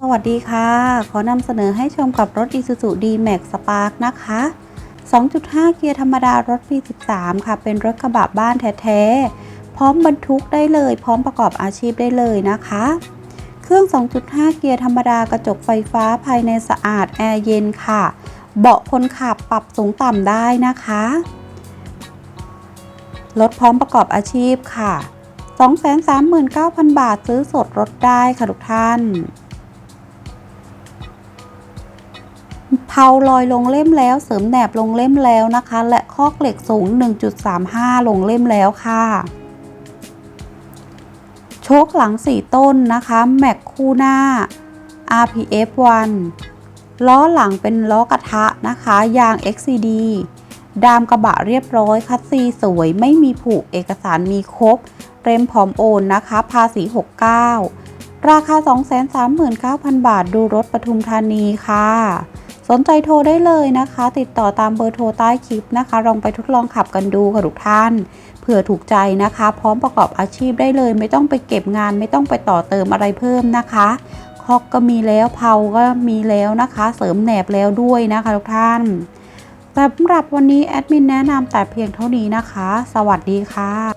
สวัสดีค่ะ ขอนำเสนอให้ชมกับรถ Isuzu D-Max Spark นะคะ 2.5 เกียร์ธรรมดารถปี 13 ค่ะ เป็นรถกระบะบ้านแท้ๆ พร้อมบรรทุกได้เลย พร้อมประกอบอาชีพได้เลยนะคะ เครื่อง 2.5 เกียร์ธรรมดากระจกไฟฟ้าภายในสะอาด แอร์เย็นค่ะ เบาะคนขับปรับสูงต่ำได้นะคะ รถพร้อมประกอบอาชีพค่ะ 239,000 บาทซื้อสดรถได้ค่ะทุกท่านาลอยลงเล่มแล้ว เสริมแหนบลงเล่มแล้วนะคะ และคอกเหล็กสูง 1.35 ลงเล่มแล้วค่ะ โชคหลัง 4 ต้นนะคะ แม็กคู่หน้า RPF 1ล้อหลังเป็นล้อกระทะนะคะ ยาง XCD ดามกระบะเรียบร้อยคัสซีสวยไม่มีผูกเอกสารมีครบเต็มพร้อมโอนนะคะ ภาษี 69 ราคา 239,000 บาทดูรถปทุมธานีค่ะ สนใจโทรได้เลยนะคะ ติดต่อตามเบอร์โทรใต้คลิปนะคะ ลองไปทดลองขับกันดูค่ะทุกท่านเผื่อถูกใจนะคะ พร้อมประกอบอาชีพได้เลย ไม่ต้องไปเก็บงาน ไม่ต้องไปต่อเติมอะไรเพิ่มนะคะคอกก็มีแล้วเผาก็มีแล้วนะคะ เสริมแหนบแล้วด้วยนะคะทุกท่านสำหรับวันนี้แอดมินแนะนำแต่เพียงเท่านี้นะคะ สวัสดีค่ะ